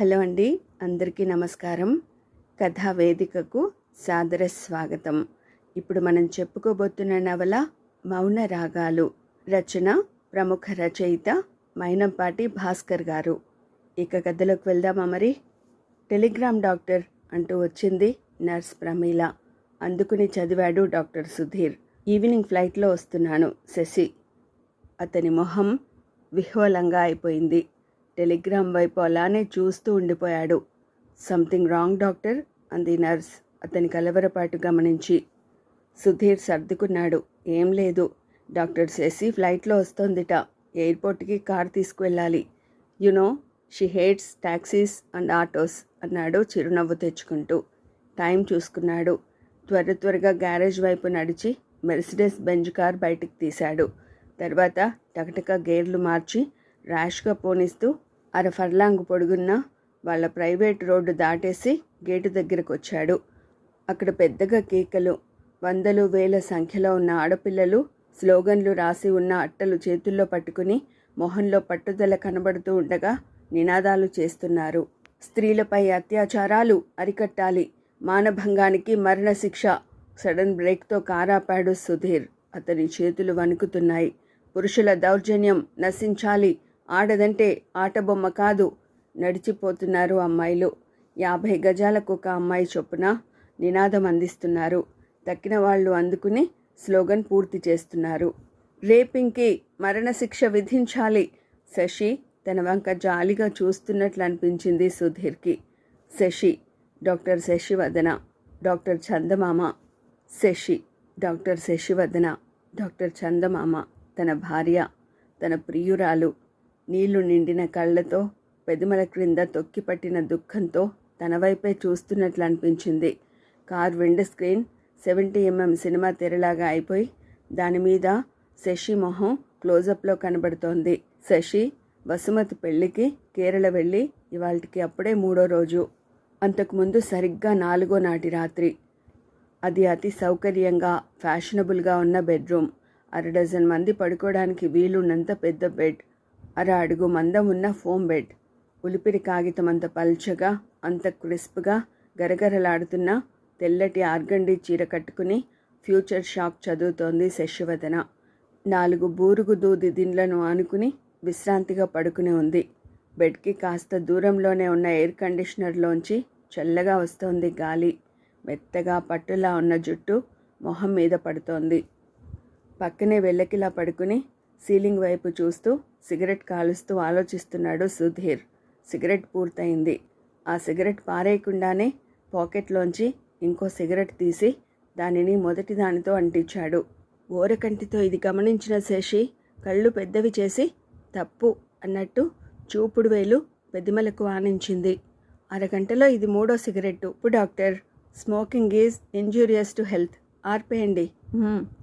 Hello అండి అందరికీ నమస్కారం. కథా వేదికకు సాదర స్వాగతం. ఇప్పుడు మనం చెప్పుకోబోతున్న నవల మౌన రాగాలు. రచన ప్రముఖ రచయిత మైనంపాటి భాస్కర్ గారు. ఇక కథలోకి వెళ్దామా మరి? టెలిగ్రామ్ డాక్టర్ అంటూ వచ్చింది నర్స్ ప్రమీల. అందుకుని చదివాడు డాక్టర్ సుధీర్. ఈవినింగ్ ఫ్లైట్లో వస్తున్నాను శశి. అతని మొహం విహ్వలంగా అయిపోయింది. టెలిగ్రామ్ వైపు అలానే చూస్తూ ఉండిపోయాడు. Something wrong doctor? అంది నర్స్. అతని కలవరపాటు గమనించి. సుధీర్ సర్దుకున్నాడు. ఏం లేదు. డాక్టర్ శశి ఫ్లైట్లో వస్తోందిట. ఎయిర్పోర్ట్కి కార్ తీసుకువెళ్ళాలి. You know she hates taxis and autos అన్నాడు చిరునవ్వు తెచ్చుకుంటూ. టైం చూసుకున్నాడు. త్వర త్వరగా గ్యారేజ్ వైపు నడిచి మెర్సిడెస్ బెంజ్ కార్ బయటికి తీశాడు. తర్వాత టకటక గేర్లు మార్చి ర్యాష్గా పోనిస్తూ అర ఫర్లాంగ్ పొడుగున్న వాళ్ళ ప్రైవేట్ రోడ్డు దాటేసి గేటు దగ్గరకు వచ్చాడు అక్కడ పెద్దగా కేకలు వందలు వేల సంఖ్యలో ఉన్న ఆడపిల్లలు స్లోగన్లు రాసి ఉన్న అట్టలు చేతుల్లో పట్టుకుని మొహంలో పట్టుదల కనబడుతూ ఉండగా నినాదాలు చేస్తున్నారు. స్త్రీలపై అత్యాచారాలు అరికట్టాలి. మానభంగానికి మరణశిక్ష. సడన్ బ్రేక్తో కారాపాడు సుధీర్. అతని చేతులు వణుకుతున్నాయి. పురుషుల దౌర్జన్యం నశించాలి. ఆడదంటే ఆటబొమ్మ కాదు. నడిచిపోతున్నారు అమ్మాయిలు. యాభై గజాలకు ఒక అమ్మాయి చొప్పున నినాదం అందిస్తున్నారు. తక్కిన వాళ్ళు అందుకుని స్లోగన్ పూర్తి చేస్తున్నారు. రేపింగ్కి మరణశిక్ష విధించాలి. శశి తన వంక జాలిగా చూస్తున్నట్లు అనిపించింది సుధీర్కి. Sashi doctor Sasivadana doctor Chandamama. Sashi doctor Sasivadana doctor Chandamama తన భార్య తన ప్రియురాలు. నీళ్ళు నిండిన కళ్ళతో పెదమల క్రింద తొక్కిపట్టిన దుఃఖంతో తన వైపే చూస్తున్నట్లు అనిపించింది. Car windscreen seventy MM cinema తెరలాగా అయిపోయి దాని మీద శశి మొహం క్లోజప్లో కనబడుతోంది. శశి వసుమతి పెళ్ళికి కేరళ వెళ్ళి ఇవాళకి అప్పుడే మూడో రోజు. అంతకుముందు సరిగ్గా నాలుగో నాటి రాత్రి. అది అతి సౌకర్యంగా ఫ్యాషనబుల్గా ఉన్న బెడ్రూమ్. అర డజన్ మంది పడుకోవడానికి వీలున్నంత పెద్ద బెడ్. అర అడుగు మందం ఉన్న ఫోమ్ బెడ్. ఉలిపిరి కాగితం అంత పల్చగా అంత క్రిస్ప్గా గరగరలాడుతున్న తెల్లటి ఆర్గండి చీర కట్టుకుని ఫ్యూచర్ షాక్ చదువుతోంది శశివదన నాలుగు బూరుగు దూది దిండ్లను ఆనుకుని విశ్రాంతిగా పడుకుని ఉంది. బెడ్కి కాస్త దూరంలోనే ఉన్న ఎయిర్ కండిషనర్లోంచి చల్లగా వస్తోంది గాలి. మెత్తగా పట్టులా ఉన్న జుట్టు మొహం మీద పడుతోంది. పక్కనే వెళ్ళకిలా పడుకుని సీలింగ్ వైపు చూస్తూ సిగరెట్ కాలుస్తూ ఆలోచిస్తున్నాడు సుధీర్. సిగరెట్ పూర్తయింది. ఆ సిగరెట్ పారేయకుండానే పాకెట్లోంచి ఇంకో సిగరెట్ తీసి దానిని మొదటి దానితో అంటించాడు. ఓరకంటితో ఇది గమనించిన శేషి కళ్ళు పెద్దవి చేసి తప్పు అన్నట్టు చూపుడు వేలు పెదిమలకు ఆనించింది. అరగంటలో ఇది మూడో సిగరెట్టు. ఇప్పుడు doctor smoking is injurious to health. ఆర్పేయండి.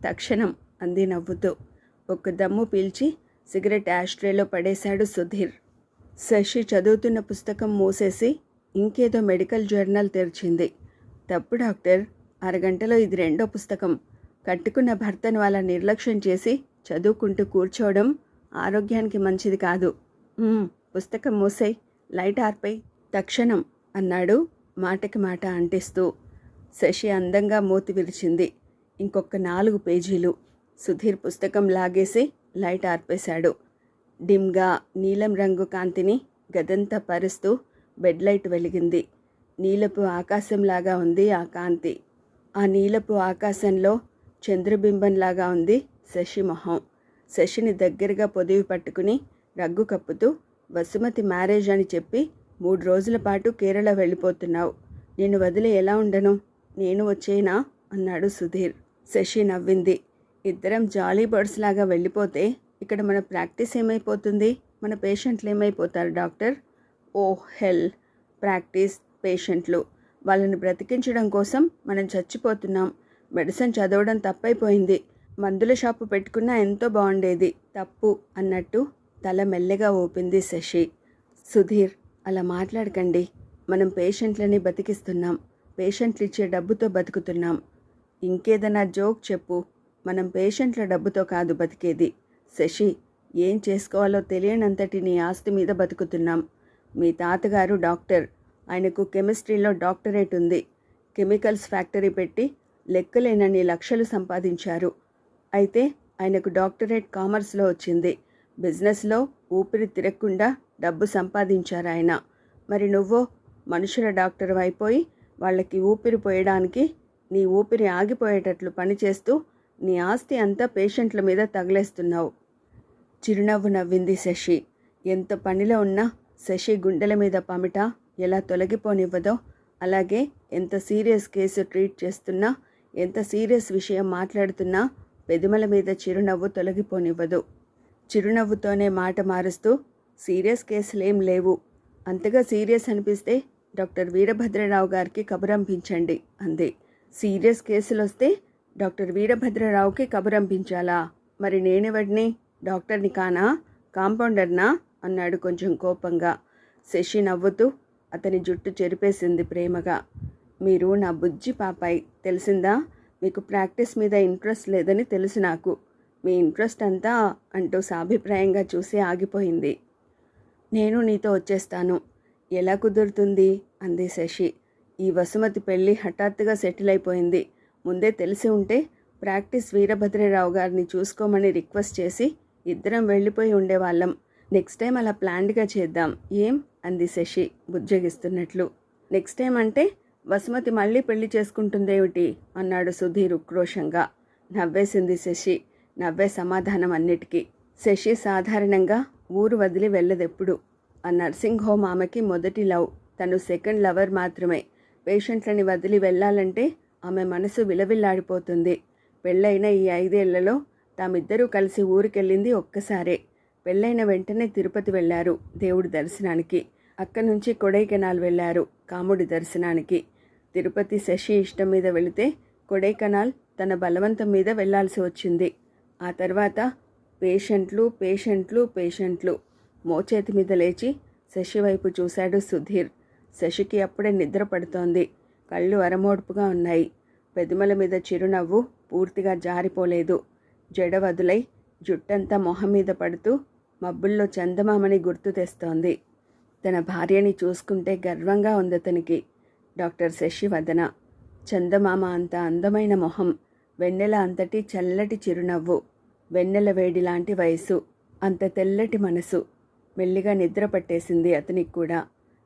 తక్షణం. అంది నవ్వుతూ. ఒక్క దమ్ము పీల్చి సిగరెట్ యాష్ట్రేలో పడేశాడు సుధీర్. శశి చదువుతున్న పుస్తకం మూసేసి ఇంకేదో మెడికల్ జర్నల్ తెరిచింది. తప్పు డాక్టర్ అరగంటలో ఇది రెండో పుస్తకం. కట్టుకున్న భర్తను అలా నిర్లక్ష్యం చేసి చదువుకుంటూ కూర్చోవడం ఆరోగ్యానికి మంచిది కాదు. పుస్తకం మూసేయ్ లైట్ ఆర్పై తక్షణం అన్నాడు మాటకి మాట అంటిస్తూ. శశి అందంగా మూతి విరిచింది. ఇంకొక నాలుగు పేజీలు. సుధీర్ పుస్తకం లాగేసి లైట్ ఆర్పేశాడు. డిమ్గా నీలం రంగు కాంతిని గదంతా పరుస్తూ బెడ్ లైట్ వెలిగింది. నీలపు ఆకాశంలాగా ఉంది ఆ కాంతి. ఆ నీలపు ఆకాశంలో చంద్రబింబంలాగా ఉంది శశి మొహం. శశిని దగ్గరగా పొదివి పట్టుకుని రగ్గు కప్పుతూ వసుమతి మ్యారేజ్ అని చెప్పి మూడు రోజుల పాటు కేరళ వెళ్ళిపోతున్నావు. నేను వదిలి ఎలా ఉండను? నేను వచ్చేనా? అన్నాడు సుధీర్. శశి నవ్వింది. ఇద్దరం జాలీ బర్డ్స్ లాగా వెళ్ళిపోతే ఇక్కడ మన ప్రాక్టీస్ ఏమైపోతుంది? మన పేషెంట్లు ఏమైపోతారు డాక్టర్? ఓ హెల్. ప్రాక్టీస్ పేషెంట్లు. వాళ్ళని బ్రతికించడం కోసం మనం చచ్చిపోతున్నాం. మెడిసిన్ చదవడం తప్పైపోయింది. మందుల షాపు పెట్టుకున్నా ఎంతో బాగుండేది. తప్పు అన్నట్టు తల మెల్లగా ఊపింది శశి. సుధీర్ అలా మాట్లాడకండి. మనం పేషెంట్లని బతికిస్తున్నాం. పేషెంట్లు ఇచ్చే డబ్బుతో బతుకుతున్నాం. ఇంకేదైనా జోక్ చెప్పు. మనం పేషెంట్ల డబ్బుతో కాదు బతికేది. శశి ఏం చేసుకోవాలో తెలియనంతటి నీ ఆస్తి మీద బతుకుతున్నాం. మీ తాతగారు డాక్టర్. ఆయనకు కెమిస్ట్రీలో డాక్టరేట్ ఉంది. కెమికల్స్ ఫ్యాక్టరీ పెట్టి లెక్కలేనన్ని లక్షలు సంపాదించారు. అయితే ఆయనకు డాక్టరేట్ కామర్స్లో వచ్చింది. బిజినెస్లో ఊపిరి తిరగకుండా డబ్బు సంపాదించారు ఆయన. మరి నువ్వో మనుషుల డాక్టర్ అయిపోయి వాళ్ళకి ఊపిరి పోయడానికి నీ ఊపిరి ఆగిపోయేటట్లు పనిచేస్తూ నీ ఆస్తి అంతా పేషెంట్ల మీద తగిలేస్తున్నావు. చిరునవ్వు నవ్వింది శశి. ఎంత పనిలో ఉన్నా శశి గుండెల మీద పమిట ఎలా తొలగిపోనివ్వదో అలాగే ఎంత సీరియస్ కేసు ట్రీట్ చేస్తున్నా ఎంత సీరియస్ విషయం మాట్లాడుతున్నా పెదిమల మీద చిరునవ్వు తొలగిపోనివ్వదు. చిరునవ్వుతోనే మాట మారుస్తూ సీరియస్ కేసులేం లేవు. అంతగా సీరియస్ అనిపిస్తే డాక్టర్ వీరభద్రరావు గారికి కబురంపించండి అంది. సీరియస్ కేసులు వస్తే డాక్టర్ వీరభద్రరావుకి కబురంపించాలా? మరి నేనెవడిని? డాక్టర్ని కానా? కాంపౌండర్నా? అన్నాడు కొంచెం కోపంగా. శశి నవ్వుతూ అతని జుట్టు చెరిపేసింది ప్రేమగా. మీరు నా బుజ్జి పాపాయి తెలిసిందా? మీకు ప్రాక్టీస్ మీద ఇంట్రెస్ట్ లేదని తెలుసు నాకు. మీ ఇంట్రెస్ట్ అంతా అంటూ సాభిప్రాయంగా చూసి ఆగిపోయింది. నేను నీతో వచ్చేస్తాను. ఎలా కుదురుతుంది? అంది శశి. ఈ వసుమతి పెళ్ళి హఠాత్తుగా సెటిల్ అయిపోయింది. ముందే తెలిసి ఉంటే ప్రాక్టీస్ వీరభద్రరావు గారిని చూసుకోమని రిక్వెస్ట్ చేసి ఇద్దరం వెళ్ళిపోయి ఉండేవాళ్ళం. నెక్స్ట్ టైం అలా ప్లాన్డ్గా చేద్దాం. ఏం? అంది శశి బుజ్జగిస్తున్నట్లు. నెక్స్ట్ టైం అంటే వసుమతి మళ్ళీ పెళ్ళి చేసుకుంటుందేమిటి? అన్నాడు సుధీర్ ఉక్రోషంగా. నవ్వేసింది శశి. నవ్వే సమాధానం అన్నిటికీ. శశి సాధారణంగా ఊరు వదిలి వెళ్ళదెప్పుడు. ఆ నర్సింగ్ హోమ్ ఆమెకి మొదటి లవ్. తను సెకండ్ లవర్ మాత్రమే. పేషెంట్లని వదిలి వెళ్ళాలంటే ఆమె మనసు విలవిల్లాడిపోతుంది. పెళ్ళైన ఈ ఐదేళ్ళలో తామిద్దరూ కలిసి ఊరికెళ్ళింది ఒక్కసారే. పెళ్ళైన వెంటనే తిరుపతి వెళ్ళారు దేవుడి దర్శనానికి. అక్కడి నుంచి కొడైకెనాల్ వెళ్ళారు కాముడి దర్శనానికి. తిరుపతి శశి ఇష్టం మీద వెళితే కొడైకెనాల్ తన బలవంతం మీద వెళ్ళాల్సి వచ్చింది. ఆ తర్వాత పేషెంట్లు పేషెంట్లు పేషెంట్లు. మోచేతి మీద లేచి శశి వైపు చూశాడు సుధీర్. శశికి అప్పుడే నిద్ర పడుతోంది. కళ్ళు అరమోడుపుగా ఉన్నాయి. పెదమల మీద చిరునవ్వు పూర్తిగా జారిపోలేదు. జడ వదులై జుట్టంతా మొహం మీద పడుతూ మబ్బుల్లో చందమామని గుర్తు తెస్తోంది. తన భార్యని చూసుకుంటే గర్వంగా ఉంది అతనికి. డాక్టర్ శశివదన చందమామ అంత అందమైన మొహం వెన్నెల అంతటి చల్లటి చిరునవ్వు వెన్నెల వేడి లాంటి వయసు అంత తెల్లటి మనసు. మెల్లిగా నిద్ర పట్టేసింది అతనికి కూడా.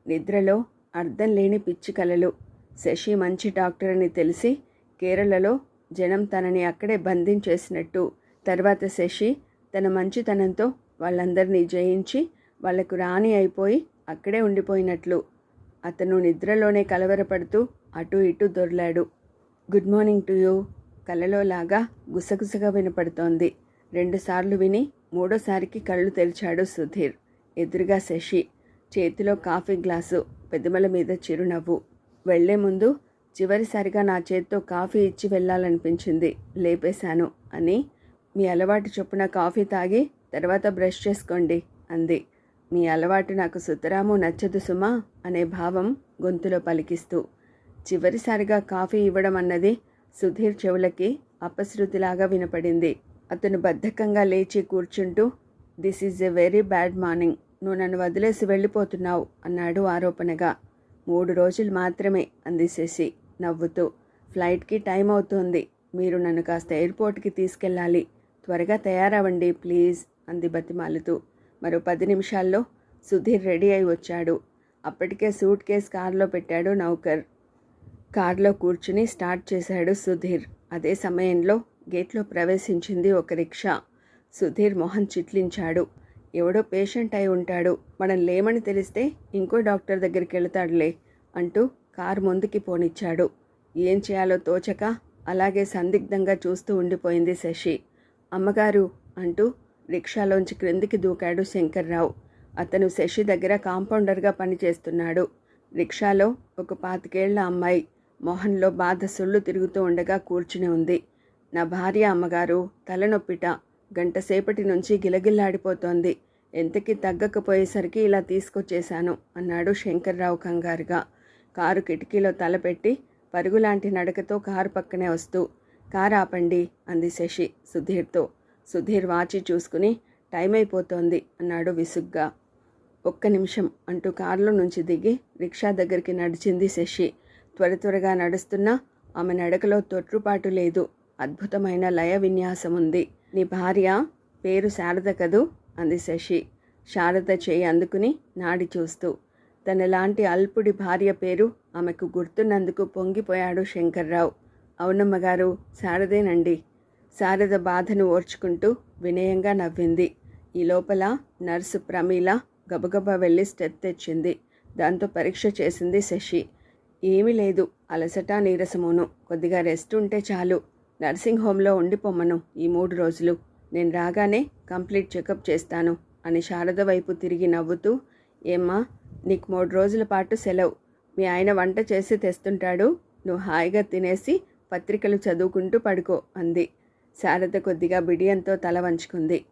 నిద్రలో అర్థం లేని పిచ్చి కలలు. శశి మంచి డాక్టర్ అని తెలిసి కేరళలో జనం తనని అక్కడే బంధించేసినట్టు తర్వాత శశి తన మంచితనంతో వాళ్ళందరినీ జయించి వాళ్ళకు రాణి అయిపోయి అక్కడే ఉండిపోయినట్లు. అతను నిద్రలోనే కలవరపడుతూ అటు ఇటు దొర్లాడు. Good morning to you. కలలో లాగా గుసగుసగా వినపడుతోంది. రెండుసార్లు విని మూడోసారికి కళ్ళు తెరిచాడు సుధీర్. ఎదురుగా శశి. చేతిలో కాఫీ గ్లాసు పెదమల మీద చిరునవ్వు. వెళ్ళే ముందు చివరిసారిగా నా చేత్తో కాఫీ ఇచ్చి వెళ్ళాలనిపించింది. లేపేశాను అని మీ అలవాటు చొప్పున కాఫీ తాగి తర్వాత బ్రష్ చేసుకోండి అంది. మీ అలవాటు నాకు సుతరాము నచ్చదు సుమా అనే భావం గొంతులో పలికిస్తూ. చివరిసారిగా కాఫీ ఇవ్వడం అన్నది సుధీర్ చెవులకి అపశృతిలాగా వినపడింది. అతను బద్ధకంగా లేచి కూర్చుంటూ this is a very bad morning నువ్వు నన్ను వదిలేసి వెళ్ళిపోతున్నావు అన్నాడు ఆరోపణగా. మూడు రోజులు మాత్రమే అంది శశి. నవ్వుతూ ఫ్లైట్కి టైం అవుతోంది. మీరు నన్ను కాస్త ఎయిర్పోర్ట్కి తీసుకెళ్ళాలి. త్వరగా తయారవ్వండి ప్లీజ్ అంది బతిమాలుతూ. మరో పది నిమిషాల్లో సుధీర్ రెడీ అయి వచ్చాడు. అప్పటికే సూట్ కేస్ కారులో పెట్టాడు నౌకర్. కారులో కూర్చుని స్టార్ట్ చేశాడు సుధీర్. అదే సమయంలో గేట్లో ప్రవేశించింది ఒక రిక్షా. సుధీర్ మొహం చిట్లించాడు. ఎవడో పేషెంట్ అయి ఉంటాడు. మనం లేమని తెలిస్తే ఇంకో డాక్టర్ దగ్గరికి వెళతాడులే అంటూ కారు ముందుకి పోనిచ్చాడు. ఏం చేయాలో తోచక అలాగే సందిగ్ధంగా చూస్తూ ఉండిపోయింది శశి. అమ్మగారు అంటూ రిక్షాలోంచి క్రిందికి దూకాడు శంకర్రావు. అతను శశి దగ్గర కాంపౌండర్గా పనిచేస్తున్నాడు. రిక్షాలో ఒక పాతికేళ్ళ అమ్మాయి మొహంలో బాధ సుళ్ళు తిరుగుతూ ఉండగా కూర్చుని ఉంది. నా భార్య అమ్మగారు తలనొప్పిట గంటసేపటి నుంచి గిలగిల్లాడిపోతోంది. ఎంతకి తగ్గకపోయేసరికి ఇలా తీసుకొచ్చేశాను అన్నాడు శంకర్రావు కంగారుగా. కారు కిటికీలో తలపెట్టి పరుగులాంటి నడకతో కారు పక్కనే వస్తూ కారు ఆపండి అంది శశి సుధీర్తో. సుధీర్ వాచి చూసుకుని టైం అయిపోతోంది అన్నాడు విసుగ్గా. ఒక్క నిమిషం అంటూ కారులో నుంచి దిగి రిక్షా దగ్గరికి నడిచింది శశి. త్వర త్వరగా నడుస్తున్నా ఆమె నడకలో తొట్రుపాటు లేదు. అద్భుతమైన లయ విన్యాసం ఉంది. నీ భార్య పేరు శారద కదూ? అంది శశి. శారద చేయి అందుకుని నాడి చూస్తూ. తనలాంటి అల్పుడి భార్య పేరు ఆమెకు గుర్తున్నందుకు పొంగిపోయాడు శంకర్రావు. అవునమ్మగారు శారదేనండి. శారద బాధను ఓర్చుకుంటూ వినయంగా నవ్వింది. ఈ లోపల నర్సు ప్రమీల గబగబా వెళ్ళి స్టెప్ తెచ్చింది. దాంతో పరీక్ష చేసింది శశి. ఏమీ లేదు అలసట నీరసమును. కొద్దిగా రెస్ట్ ఉంటే చాలు. నర్సింగ్ హోమ్లో ఉండిపోమ్మను ఈ మూడు రోజులు. నేను రాగానే కంప్లీట్ చెకప్ చేస్తాను అని శారద వైపు తిరిగి నవ్వుతూ ఏమ్మా నీకు మూడు రోజుల పాటు సెలవు. మీ ఆయన వంట చేసి తెస్తుంటాడు. నువ్వు హాయిగా తినేసి పత్రికలు చదువుకుంటూ పడుకో అంది. శారద కొద్దిగా బిడియంతో తల వంచుకుంది.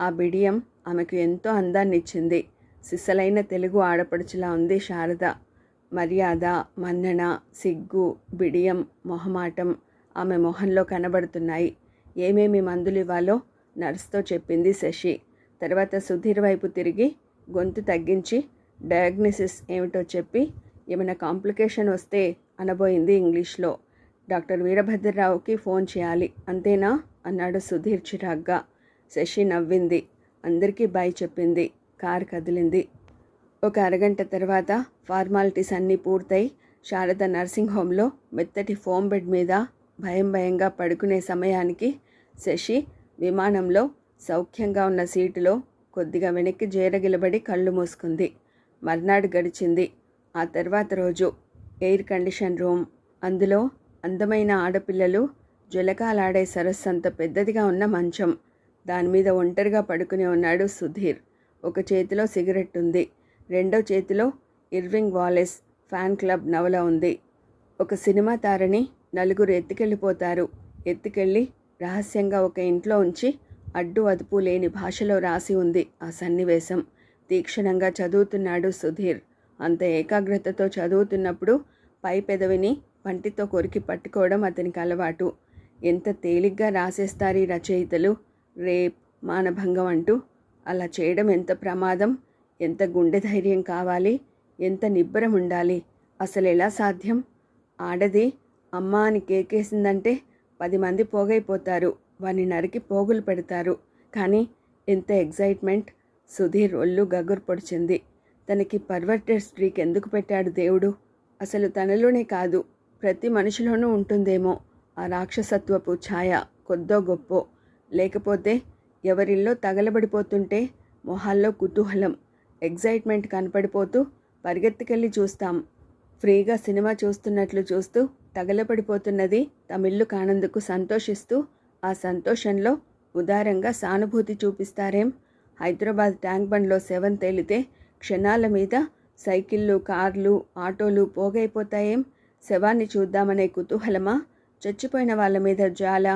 ఆ బిడియం ఆమెకు ఎంతో అందాన్నిచ్చింది సిసలైన తెలుగు ఆడపడుచులా ఉంది శారద. మర్యాద మన్నన సిగ్గు బిడియం మొహమాటం ఆమె మొహంలో కనబడుతున్నాయి. ఏమేమి మందులు ఇవ్వాలో నర్స్తో చెప్పింది శశి. తర్వాత సుధీర్ వైపు తిరిగి గొంతు తగ్గించి డయాగ్నోసిస్ ఏమిటో చెప్పి ఏమైనా కాంప్లికేషన్ వస్తే అనబోయింది ఇంగ్లీష్లో. డాక్టర్ వీరభద్రరావుకి ఫోన్ చేయాలి. అంతేనా? అన్నాడు సుధీర్ చిరాగ్గా. శశి నవ్వింది. అందరికీ బాయ్ చెప్పింది. కారు కదిలింది. ఒక అరగంట తర్వాత ఫార్మాలిటీస్ అన్నీ పూర్తయి శారద నర్సింగ్ హోమ్లో మెత్తటి ఫోమ్ బెడ్ మీద భయం భయంగా పడుకునే సమయానికి శశి విమానంలో సౌఖ్యంగా ఉన్న సీటులో కొద్దిగా వెనక్కి జేరగిలబడి కళ్ళు మూసుకుంది. మర్నాడు గడిచింది. ఆ తర్వాత రోజు ఎయిర్ కండిషన్ రూమ్. అందులో అందమైన ఆడపిల్లలు జలకాలాడే సరస్సు అంత పెద్దదిగా ఉన్న మంచం. దాని మీద ఒంటరిగా పడుకుని ఉన్నాడు సుధీర్. ఒక చేతిలో సిగరెట్ ఉంది. రెండో చేతిలో ఇర్వింగ్ వాలెస్ ఫ్యాన్ క్లబ్ నవల ఉంది. ఒక సినిమా తారని నలుగురు ఎత్తుకెళ్ళిపోతారు. ఎత్తుకెళ్ళి రహస్యంగా ఒక ఇంట్లో ఉంచి అడ్డు అదుపు లేని భాషలో రాసి ఉంది ఆ సన్నివేశం. తీక్షణంగా చదువుతున్నాడు సుధీర్. అంత ఏకాగ్రతతో చదువుతున్నప్పుడు పై పెదవిని పంటితో కొరికి పట్టుకోవడం అతనికి అలవాటు. ఎంత తేలిగ్గా రాసేస్తారు ఈ రచయితలు? రేప్ మానభంగం అంటూ అలా చేయడం ఎంత ప్రమాదం? ఎంత గుండె ధైర్యం కావాలి? ఎంత నిబ్బరం ఉండాలి? అసలు ఎలా సాధ్యం? ఆడది అమ్మ అని కేకేసిందంటే పది మంది పోగైపోతారు. వాని నరికి పోగులు పెడతారు. కానీ ఎంత ఎగ్జైట్మెంట్ సుధీర్ ఒళ్ళు గగురు పొడిచింది. తనకి పర్వర్టెడ్ స్ట్రీక్ ఎందుకు పెట్టాడు దేవుడు? అసలు తనలోనే కాదు ప్రతి మనిషిలోనూ ఉంటుందేమో. ఆ రాక్షసత్వపు ఛాయ కొద్దో గొప్పో. లేకపోతే ఎవరిల్లో తగలబడిపోతుంటే మొహాల్లో కుతూహలం ఎగ్జైట్మెంట్ కనపడిపోతూ పరిగెత్తుకెళ్ళి చూస్తాం. ఫ్రీగా సినిమా చూస్తున్నట్లు చూస్తూ తగలబడిపోతున్నది తమిళ్ళు కానందుకు సంతోషిస్తూ ఆ సంతోషంలో ఉదారంగా సానుభూతి చూపిస్తారేం? హైదరాబాద్ ట్యాంక్ బండ్లో సెవెన్ తేలితే క్షణాల మీద సైకిళ్ళు కార్లు ఆటోలు పోగైపోతాయేం? శవాన్ని చూద్దామనే కుతూహలమా? చచ్చిపోయిన వాళ్ళ మీద జాల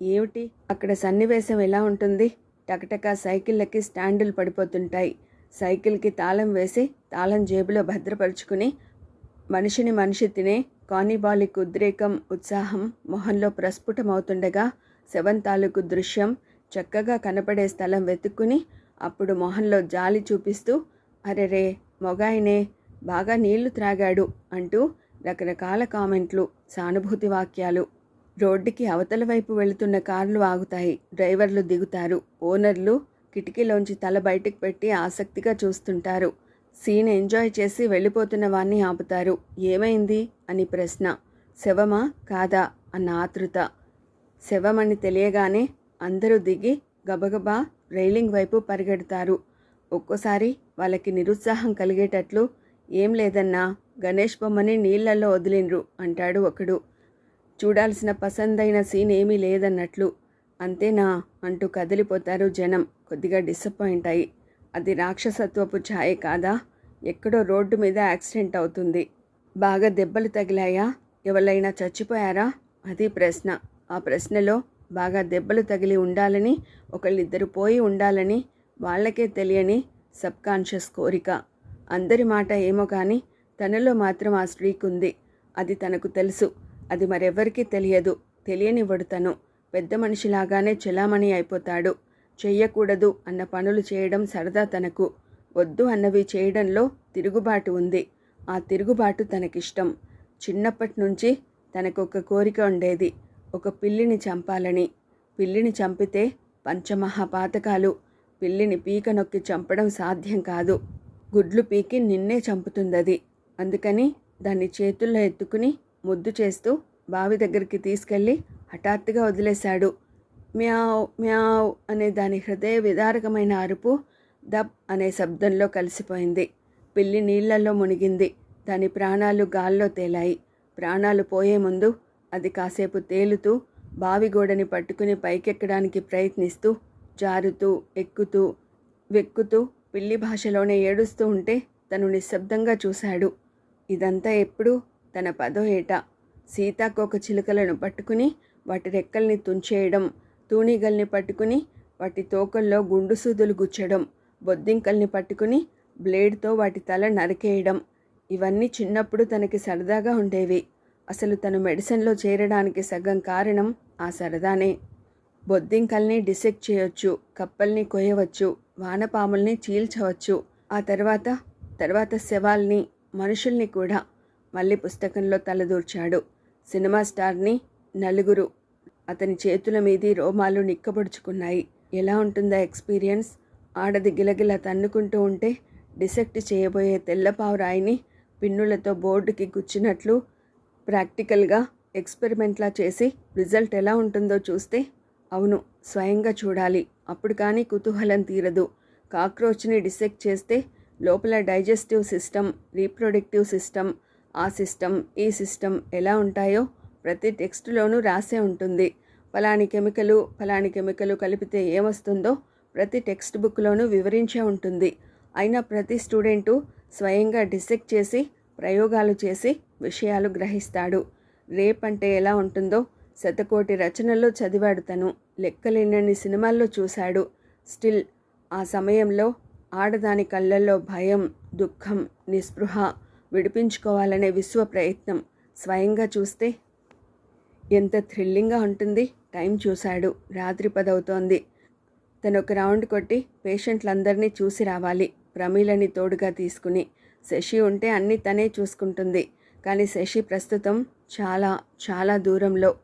ఏమిటి? అక్కడ సన్నివేశం ఎలా ఉంటుంది? టకటక సైకిళ్ళకి స్టాండులు పడిపోతుంటాయి. సైకిల్కి తాళం వేసి తాళం జేబులో భద్రపరుచుకుని మనిషిని మనిషి తినే కానిబాలిక్ ఉద్రేకం ఉత్సాహం మొహంలో ప్రస్ఫుటమవుతుండగా శవం తాలూకు దృశ్యం చక్కగా కనపడే స్థలం వెతుక్కుని అప్పుడు మొహంలో జాలి చూపిస్తూ అరెరే మొగాయనే బాగా నీళ్ళు త్రాగాడు అంటూ రకరకాల కామెంట్లు సానుభూతి వాక్యాలు. రోడ్డుకి అవతల వైపు వెళుతున్న కార్లు ఆగుతాయి. డ్రైవర్లు దిగుతారు. ఓనర్లు కిటికీలోంచి తల బయటకు పెట్టి ఆసక్తిగా చూస్తుంటారు. సీన్ ఎంజాయ్ చేసి వెళ్ళిపోతున్న వాణ్ణి ఆపుతారు. ఏమైంది? అని ప్రశ్న. శవమా? కాదా? అన్న ఆతృత. శవమని తెలియగానే అందరూ దిగి గబగబా రైలింగ్ వైపు పరిగెడతారు. ఒక్కోసారి వాళ్ళకి నిరుత్సాహం కలిగేటట్లు ఏం లేదన్నా గణేష్ బొమ్మని నీళ్ళలో వదిలిండ్రు అంటాడు ఒకడు. చూడాల్సిన పసందైన సీన్ ఏమీ లేదన్నట్లు. అంతేనా? అంటూ కదిలిపోతారు జనం. కొద్దిగా డిసప్పాయింట్ అయ్యి అది రాక్షసత్వపు ఛాయ కాదా? ఎక్కడో రోడ్డు మీద యాక్సిడెంట్ అవుతుంది. బాగా దెబ్బలు తగిలాయా? ఎవరైనా చచ్చిపోయారా? అది ప్రశ్న. ఆ ప్రశ్నలో బాగా దెబ్బలు తగిలి ఉండాలని ఒకళ్ళిద్దరు పోయి ఉండాలని వాళ్ళకే తెలియని సబ్కాన్షియస్ కోరిక. అందరి మాట ఏమో కానీ తనలో మాత్రం ఆ స్ట్రీక్ ఉంది. అది తనకు తెలుసు. అది మరెవ్వరికీ తెలియదు. తెలియనివ్వడు తను. పెద్ద మనిషిలాగానే చెలామణి అయిపోతాడు. చెయ్యకూడదు అన్న పనులు చేయడం సరదా తనకు. వద్దు అన్నవి చేయడంలో తిరుగుబాటు ఉంది. ఆ తిరుగుబాటు తనకిష్టం. చిన్నప్పటి నుంచి తనకొక కోరిక ఉండేది. ఒక పిల్లిని చంపాలని. పిల్లిని చంపితే పంచమహాపాతకాలు. పిల్లిని పీక నొక్కి చంపడం సాధ్యం కాదు. గుడ్లు పీకి నిన్నే చంపుతుందది. అందుకని దాన్ని చేతుల్లో ఎత్తుకుని ముద్దు చేస్తూ బావి దగ్గరికి తీసుకెళ్ళి హఠాత్తుగా వదిలేశాడు. మ్యావ్ మ్యావ్ అనే దాని హృదయ విదారకమైన అరుపు దబ్ అనే శబ్దంలో కలిసిపోయింది. పిల్లి నీళ్ళలో మునిగింది. దాని ప్రాణాలు గాల్లో తేలాయి. ప్రాణాలు పోయే ముందు అది కాసేపు తేలుతూ బావిగోడని పట్టుకుని పైకెక్కడానికి ప్రయత్నిస్తూ జారుతూ ఎక్కుతూ వెక్కుతూ పిల్లి భాషలోనే ఏడుస్తూ ఉంటే తను నిశ్శబ్దంగా చూశాడు. ఇదంతా ఎప్పుడు తన పదో ఏట. సీతాకోక చిలుకలను పట్టుకుని వాటి రెక్కల్ని తుంచేయడం తూణీగల్ని పట్టుకుని వాటి తోకల్లో గుండు సూదులు గుచ్చడం బొద్దింకల్ని పట్టుకుని బ్లేడ్తో వాటి తల నరికేయడం. ఇవన్నీ చిన్నప్పుడు తనకి సరదాగా ఉండేవి. అసలు తను మెడిసిన్లో చేరడానికి సగం కారణం ఆ సరదానే. బొద్దింకల్ని డిసెక్ట్ చేయొచ్చు కప్పల్ని కొయ్యవచ్చు వానపాముల్ని చీల్చవచ్చు. ఆ తర్వాత తర్వాత శవాల్ని మనుషుల్ని కూడా మళ్ళీ పుస్తకంలో తలదూర్చాడు. సినిమా స్టార్ని నలుగురు అతని చేతుల మీది రోమాలు నిక్కబడుచుకున్నాయి. ఎలా ఉంటుందా ఎక్స్పీరియన్స్? ఆడది గిలగిల తన్నుకుంటూ ఉంటే డిసెక్ట్ చేయబోయే తెల్లపావురాయిని పిన్నులతో బోర్డుకి గుచ్చినట్లు ప్రాక్టికల్గా ఎక్స్పెరిమెంట్లా చేసి రిజల్ట్ ఎలా ఉంటుందో చూస్తే అవును స్వయంగా చూడాలి. అప్పుడు కానీ కుతూహలం తీరదు. కాక్రోచ్ని డిసెక్ట్ చేస్తే లోపల డైజెస్టివ్ సిస్టమ్ రీప్రొడక్టివ్ సిస్టమ్ ఆ సిస్టమ్ ఈ సిస్టమ్ ఎలా ఉంటాయో ప్రతి టెక్స్ట్లోనూ రాసే ఉంటుంది. ఫలాని కెమికలు ఫలాని కెమికలు కలిపితే ఏమొస్తుందో ప్రతి టెక్స్ట్ బుక్లోనూ వివరించే ఉంటుంది. అయినా ప్రతి స్టూడెంటు స్వయంగా డిసెక్ట్ చేసి ప్రయోగాలు చేసి విషయాలు గ్రహిస్తాడు. రేపంటే ఎలా ఉంటుందో శతకోటి రచనల్లో చదివాడు తను. లెక్కలేనన్ని సినిమాల్లో చూశాడు. స్టిల్ ఆ సమయంలో ఆడదాని కళ్ళల్లో భయం దుఃఖం నిస్పృహ విడిపించుకోవాలనే విశ్వ ప్రయత్నం. స్వయంగా చూస్తే ఎంత థ్రిల్లింగ్గా ఉంటుంది. టైం చూశాడు. రాత్రి పదవుతోంది. తను ఒక రౌండ్ కొట్టి పేషెంట్లందరినీ చూసి రావాలి. ప్రమీలని తోడుగా తీసుకుని శశి ఉంటే అన్నీ తనే చూసుకుంటుంది. కానీ శశి ప్రస్తుతం చాలా చాలా దూరంలో.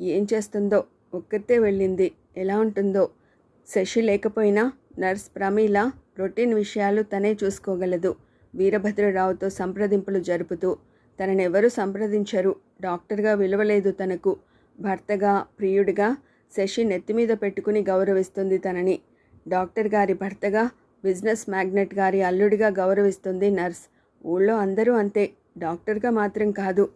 ఏం చేస్తుందో? ఒక్కతే వెళ్ళింది. ఎలా ఉంటుందో? శశి లేకపోయినా నర్స్ ప్రమీల రొటీన్ విషయాలు తనే చూసుకోగలదు. వీరభద్రరావుతో సంప్రదింపులు జరుపుతూ తననెవరూ సంప్రదించరు. డాక్టర్గా విలువలేదు తనకు. భర్తగా ప్రియుడిగా శశి నెత్తిమీద పెట్టుకుని గౌరవిస్తుంది తనని. డాక్టర్ గారి భర్తగా బిజినెస్ మ్యాగ్నెట్ గారి అల్లుడిగా గౌరవిస్తుంది నర్స్. ఊళ్ళో అందరూ అంతే. డాక్టర్గా మాత్రం కాదు.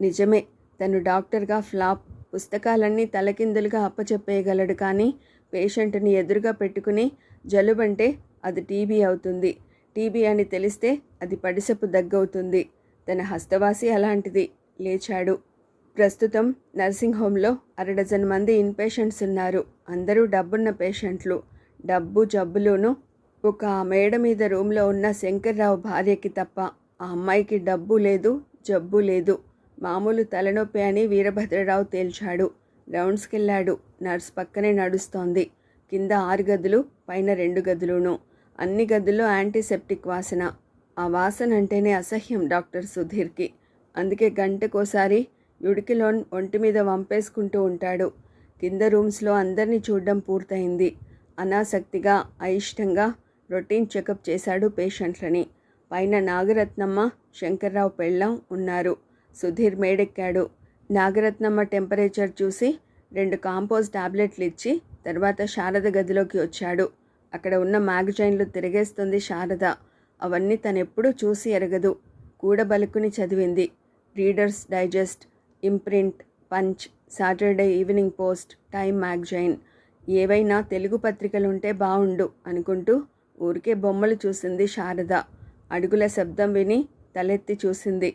నిజమే తను డాక్టర్గా ఫ్లాప్ పుస్తకాలన్నీ తలకిందులుగా అప్పచెప్పేయగలడు కానీ పేషెంట్ని ఎదురుగా పెట్టుకుని జలుబంటే అది టీబీ అవుతుంది. టీబీ అని తెలిస్తే అది పడిసపు దగ్గవుతుంది. తన హస్తవాసి అలాంటిది. లేచాడు. ప్రస్తుతం నర్సింగ్ హోంలో అరడజన్ మంది ఇన్పేషెంట్స్ ఉన్నారు. అందరూ డబ్బున్న పేషెంట్లు. డబ్బు జబ్బులును ఒక మేడ మీద రూమ్లో ఉన్న శంకర్రావు భార్యకి తప్ప ఆ అమ్మాయికి డబ్బు లేదు జబ్బు లేదు. మామూలు తలనొప్పి అని వీరభద్రరావు తేల్చాడు. రౌండ్స్కెళ్ళాడు. నర్స్ పక్కనే నడుస్తోంది. కింద ఆరు గదులు పైన రెండు గదులును. అన్ని గదుల్లో యాంటీసెప్టిక్ వాసన. ఆ వాసన అంటేనే అసహ్యం డాక్టర్ సుధీర్కి. అందుకే గంటకోసారి యుడికిలోన్ ఒంటి మీద వంపేసుకుంటూ ఉంటాడు. కింద రూమ్స్లో అందరినీ చూడడం పూర్తయింది. అనాసక్తిగా అయిష్టంగా రొటీన్ చెకప్ చేశాడు పేషెంట్లని. పైన నాగరత్నమ్మ శంకర్రావు పెళ్ళం ఉన్నారు. సుధీర్ మేడెక్కాడు. నాగరత్నమ్మ టెంపరేచర్ చూసి రెండు కాంపోజ్ టాబ్లెట్లు ఇచ్చి తర్వాత శారద గదిలోకి వచ్చాడు. అక్కడ ఉన్న మ్యాగజైన్లు తిరిగేస్తుంది శారద. అవన్నీ తనెప్పుడూ చూసి ఎరగదు. కూడబలుకుని చదివింది. Reader's Digest Imprint Punch Saturday Evening Post Time magazine. ఏవైనా తెలుగు పత్రికలుంటే బావుండు అనుకుంటూ ఊరికే బొమ్మలు చూసింది శారద. అడుగుల శబ్దం విని తలెత్తి చూసింది.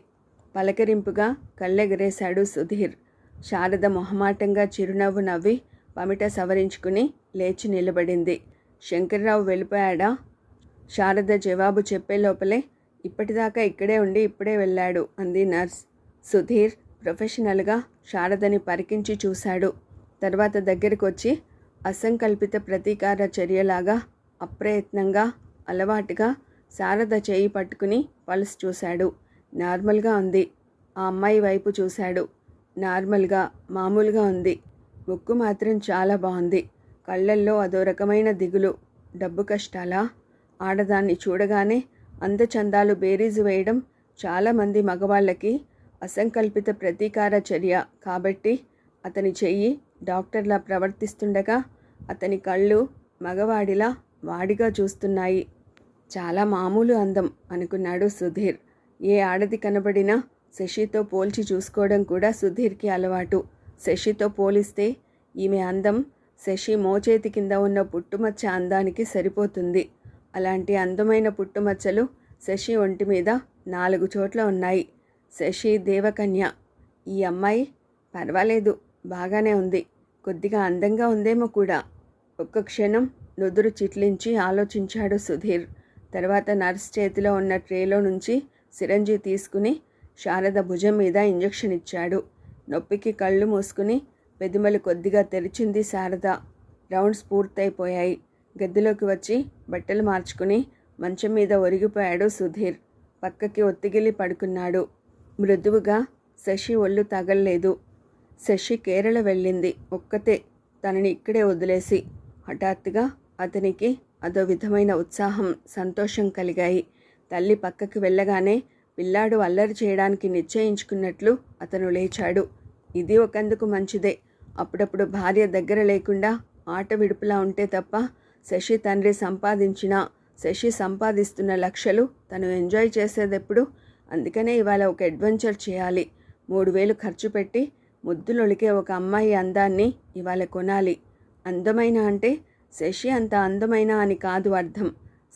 పలకరింపుగా కళ్ళెగరేశాడు సుధీర్. శారద మొహమాటంగా చిరునవ్వు నవ్వి పమిట సవరించుకుని లేచి నిలబడింది. శంకర్రావు వెళ్ళిపోయాడా? శారద జవాబు చెప్పే లోపలే ఇప్పటిదాకా ఇక్కడే ఉండి ఇప్పుడే వెళ్ళాడు అంది నర్స్. సుధీర్ ప్రొఫెషనల్గా శారదని పరికించి చూశాడు. తర్వాత దగ్గరికి వచ్చి అసంకల్పిత ప్రతీకార చర్యలాగా అప్రయత్నంగా అలవాటుగా శారద చేయి పట్టుకుని పల్స్ చూశాడు. నార్మల్గా ఉంది. ఆ అమ్మాయి వైపు చూశాడు. నార్మల్గా మామూలుగా ఉంది. ముక్కు మాత్రం చాలా బాగుంది. కళ్ళల్లో అదో రకమైన దిగులు. డబ్బు కష్టాలా? ఆడదాన్ని చూడగానే అందచందాలు బేరీజు వేయడం చాలామంది మగవాళ్ళకి అసంకల్పిత ప్రతీకార చర్య. కాబట్టి అతని చెయ్యి డాక్టర్లా ప్రవర్తిస్తుండగా అతని కళ్ళు మగవాడిలా వాడిగా చూస్తున్నాయి. చాలా మామూలు అందం అనుకున్నాడు సుధీర్. ఏ ఆడది కనబడినా శశితో పోల్చి చూసుకోవడం కూడా సుధీర్కి అలవాటు. శశితో పోలిస్తే ఈమె అందం శశి మోచేతి కింద ఉన్న పుట్టుమచ్చ అందానికి సరిపోతుంది. అలాంటి అందమైన పుట్టుమచ్చలు శశి ఒంటి మీద నాలుగు చోట్ల ఉన్నాయి. శశి దేవకన్య. ఈ అమ్మాయి పర్వాలేదు బాగానే ఉంది. కొద్దిగా అందంగా ఉందేమో కూడా. ఒక్క క్షణం నుదురు చిట్లించి ఆలోచించాడు సుధీర్. తర్వాత నర్స్ చేతిలో ఉన్న ట్రేలో నుంచి సిరంజి తీసుకుని శారద భుజం మీద ఇంజెక్షన్ ఇచ్చాడు. నొప్పికి కళ్ళు మూసుకుని పెదిమలు కొద్దిగా తెరిచింది శారద. రౌండ్స్ పూర్తయిపోయాయి. గదిలోకి వచ్చి బట్టలు మార్చుకుని మంచం మీద ఒరిగిపోయాడు సుధీర్. పక్కకి ఒత్తిగిలి పడుకున్నాడు. మృదువుగా శశి ఒళ్ళు తగల్లేదు. శశి కేరళ వెళ్ళింది. ఒక్కతే తనని ఇక్కడే వదిలేసి. హఠాత్తుగా అతనికి అదో విధమైన ఉత్సాహం సంతోషం కలిగాయి. తల్లి పక్కకి వెళ్ళగానే పిల్లాడు అల్లరి చేయడానికి నిశ్చయించుకున్నట్లు అతను లేచాడు. ఇది ఒకందుకు మంచిదే. అప్పుడప్పుడు భార్య దగ్గర లేకుండా ఆట విడుపులా ఉంటే తప్ప శశి తండ్రి సంపాదించిన శశి సంపాదిస్తున్న లక్షలు తను ఎంజాయ్ చేసేదెప్పుడు? అందుకనే ఇవాళ ఒక అడ్వెంచర్ చేయాలి. మూడు వేలు ఖర్చు పెట్టి ముద్దులొలికే ఒక అమ్మాయి అందాన్ని ఇవాళ కొనాలి. అందమైన అంటే శశి అంత అందమైన అని కాదు అర్థం.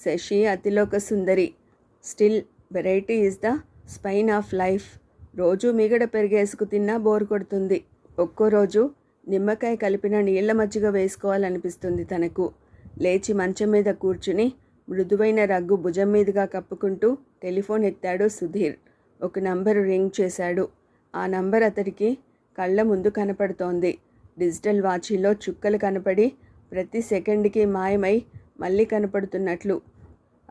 శశి అతిలోక సుందరి. Still variety is the spine of life. రోజు మిగడ పెరిగేసుకు తిన్నా బోర్ కొడుతుంది. ఒక్కో రోజు నిమ్మకాయ కలిపిన నీళ్ళ మజ్జిగ వేసుకోవాలనిపిస్తుంది తనకు. లేచి మంచం మీద కూర్చుని మృదువైన రగ్గు భుజం మీదుగా కప్పుకుంటూ టెలిఫోన్ ఎత్తాడు సుధీర్. ఒక నంబరు రింగ్ చేశాడు. ఆ నంబర్ అతడికి కళ్ళ ముందు కనపడుతోంది. డిజిటల్ వాచీలో చుక్కలు కనపడి ప్రతి సెకండ్కి మాయమై మళ్ళీ కనపడుతున్నట్లు.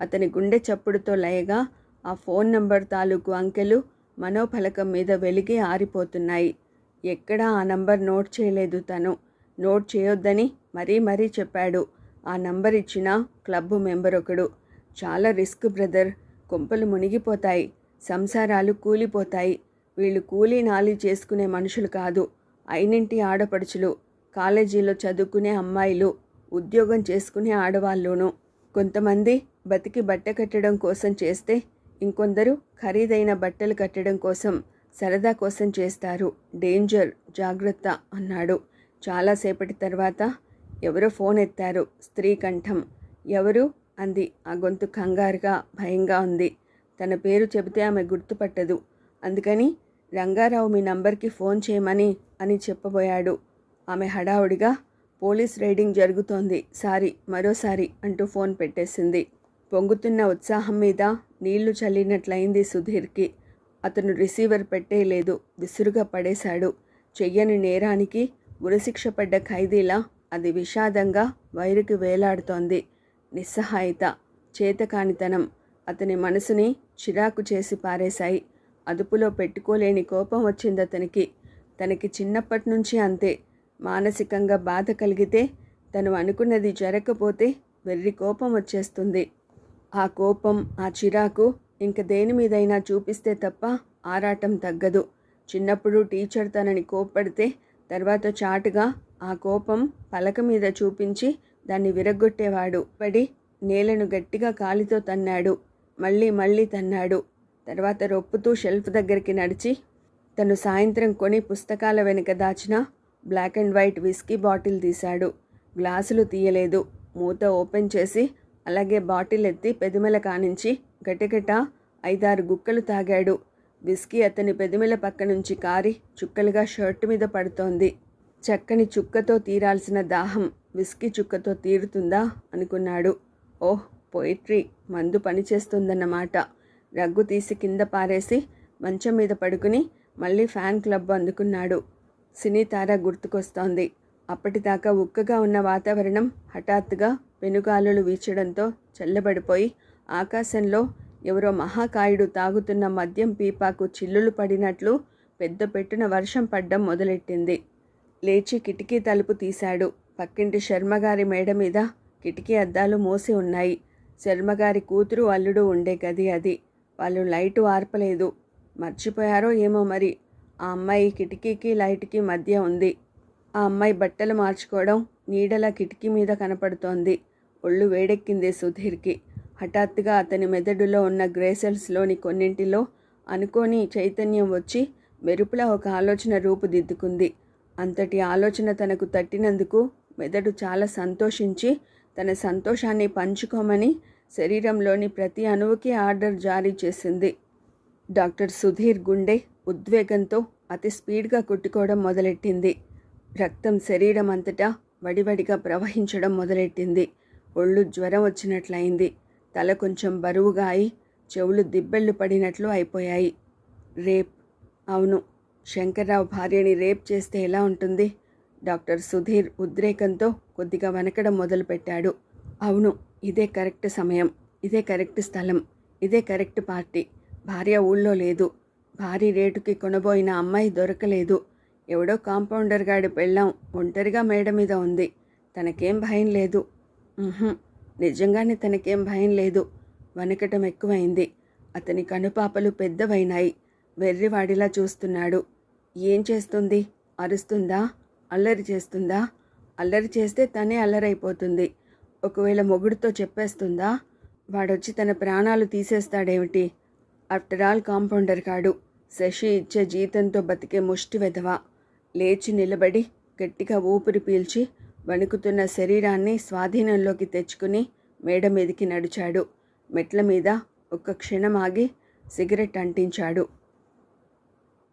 అతని గుండె చప్పుడుతో లయగా ఆ ఫోన్ నంబర్ తాలూకు అంకెలు మనోఫలకం మీద వెలిగి ఆరిపోతున్నాయి. ఎక్కడా ఆ నంబర్ నోట్ చేయలేదు తను. నోట్ చేయొద్దని మరీ మరీ చెప్పాడు. ఆ నంబర్ ఇచ్చిన క్లబ్ మెంబర్ ఒకడు. చాలా రిస్క్ బ్రదర్. కొంపలు మునిగిపోతాయి. సంసారాలు కూలిపోతాయి. వీళ్ళు కూలీ నాలి చేసుకునే మనుషులు కాదు. అయినింటి ఆడపడుచులు. కాలేజీలో చదువుకునే అమ్మాయిలు ఉద్యోగం చేసుకునే ఆడవాళ్ళును. కొంతమంది బతికి బట్ట కట్టడం కోసం చేస్తే ఇంకొందరు ఖరీదైన బట్టలు కట్టడం కోసం సరదా కోసం చేస్తారు. డేంజర్ జాగ్రత్త అన్నాడు. చాలాసేపటి తర్వాత ఎవరో ఫోన్ ఎత్తారు. స్త్రీ కంఠం. ఎవరు? అంది. ఆ గొంతు కంగారుగా భయంగా ఉంది. తన పేరు చెబితే ఆమె గుర్తుపట్టదు. అందుకని రంగారావు మీ నంబర్కి ఫోన్ చేయమని అని చెప్పబోయాడు. ఆమె హడావుడిగా పోలీస్ రైడింగ్ జరుగుతోంది. సారీ మరోసారి అంటూ ఫోన్ పెట్టేసింది. పొంగుతున్న ఉత్సాహం మీద నీళ్ళు చల్లినట్లయింది సుధీర్కి. అతను రిసీవర్ పెట్టేయలేదు విసురుగా పడేశాడు. చెయ్యని నేరానికి ఉరిశిక్ష పడ్డ ఖైదీలా అది విషాదంగా వైరుకి వేలాడుతోంది. నిస్సహాయత చేతకానితనం అతని మనసుని చిరాకు చేసి పారేశాయి. అదుపులో పెట్టుకోలేని కోపం వచ్చింది అతనికి తనకి చిన్నప్పటి నుంచి అంతే. మానసికంగా బాధ కలిగితే తను అనుకున్నది జరగకపోతే వెర్రి కోపం వచ్చేస్తుంది. ఆ కోపం ఆ చిరాకు ఇంక దేని మీదైనా చూపిస్తే తప్ప ఆరాటం తగ్గదు. చిన్నప్పుడు టీచర్ తనని కోప్పడితే తర్వాత చాటుగా ఆ కోపం పలక మీద చూపించి దాన్ని విరగ్గొట్టేవాడు. పడి నేలను గట్టిగా కాలితో తన్నాడు. మళ్ళీ మళ్ళీ తన్నాడు. తర్వాత రొప్పుతూ షెల్ఫ్ దగ్గరికి నడిచి తను సాయంత్రం కొని పుస్తకాల వెనుక దాచిన black and white whisky bottle తీశాడు. గ్లాసులు తీయలేదు. మూత ఓపెన్ చేసి అలాగే బాటిల్ ఎత్తి పెదిమల కానించి గటగట ఐదారు గుక్కలు తాగాడు. విస్కీ అతని పెదిమల పక్క నుంచి కారి చుక్కలుగా షర్ట్ మీద పడుతోంది. చక్కని చుక్కతో తీరాల్సిన దాహం విస్కీ చుక్కతో తీరుతుందా అనుకున్నాడు. Oh poetry! మందు పనిచేస్తుందన్నమాట. రగ్గు తీసి కింద పారేసి మంచం మీద పడుకుని మళ్ళీ ఫ్యాన్ క్లబ్ అందుకున్నాడు. సినీతార గుర్తుకొస్తోంది. అప్పటిదాకా ఉక్కగా ఉన్న వాతావరణం హఠాత్తుగా పెనుగాలులు వీచడంతో చల్లబడిపోయి ఆకాశంలో ఎవరో మహాకాయుడు తాగుతున్న మద్యం పీపాకు చిల్లులు పడినట్లు పెద్ద పెట్టున వర్షం పడ్డం మొదలెట్టింది. లేచి కిటికీ తలుపు తీశాడు. పక్కింటి శర్మగారి మేడ మీద కిటికీ అద్దాలు మూసి ఉన్నాయి. శర్మగారి కూతురు అల్లుడు ఉండే గది అది. వాళ్ళు లైటు ఆర్పలేదు. మర్చిపోయారో ఏమో మరి. ఆ అమ్మాయి కిటికీకి లైట్కి మధ్య ఉంది. ఆ అమ్మాయి బట్టలు మార్చుకోవడం నీడల కిటికీ మీద కనపడుతోంది. ఒళ్ళు వేడెక్కింది సుధీర్కి. హఠాత్తుగా అతని మెదడులో ఉన్న గ్రేసెల్స్లోని కొన్నింటిలో అనుకోని చైతన్యం వచ్చి మెరుపులా ఒక ఆలోచన రూపుదిద్దుకుంది. అంతటి ఆలోచన తనకు తట్టినందుకు మెదడు చాలా సంతోషించి తన సంతోషాన్ని పంచుకోమని శరీరంలోని ప్రతి అణువుకి ఆర్డర్ జారీ చేసింది. డాక్టర్ సుధీర్ గుండె ఉద్వేగంతో అతి స్పీడ్గా కొట్టుకోవడం మొదలెట్టింది. రక్తం శరీరం అంతటా వడివడిగా ప్రవహించడం మొదలెట్టింది. ఒళ్ళు జ్వరం వచ్చినట్లయింది. తల కొంచెం బరువుగా అయి చెవులు దిబ్బెళ్ళు పడినట్లు అయిపోయాయి. రేప్. అవును శంకర్రావు భార్యని రేప్ చేస్తే ఎలా ఉంటుంది? డాక్టర్ సుధీర్ ఉద్రేకంతో కొద్దిగా వెనకడం మొదలుపెట్టాడు. అవును ఇదే కరెక్ట్ సమయం. ఇదే కరెక్ట్ స్థలం. ఇదే కరెక్ట్ పార్టీ. భార్య ఊళ్ళో లేదు. భారీ రేటుకి కొనబోయిన అమ్మాయి దొరకలేదు. ఎవడో కాంపౌండర్ గాడి పెళ్ళాం ఒంటరిగా మేడ మీద ఉంది. తనకేం భయం లేదు. నిజంగానే తనకేం భయం లేదు. వనకటం ఎక్కువైంది. అతని కనుపాపలు పెద్దవైనాయి. వెర్రివాడిలా చూస్తున్నాడు. ఏం చేస్తుంది? అరుస్తుందా? అల్లరి చేస్తుందా? అల్లరి చేస్తే తనే అల్లరైపోతుంది. ఒకవేళ మొగుడుతో చెప్పేస్తుందా? వాడొచ్చి తన ప్రాణాలు తీసేస్తాడేమిటి? ఆఫ్టర్ ఆల్ కాంపౌండర్ కాడు శశి ఇచ్చే జీతంతో బతికే ముష్టి వెధవ. లేచి నిలబడి గట్టిగా ఊపిరి పీల్చి వణుకుతున్న శరీరాన్ని స్వాధీనంలోకి తెచ్చుకుని మేడ మీదికి నడిచాడు. మెట్ల మీద ఒక్క క్షణం ఆగి సిగరెట్ అంటించాడు.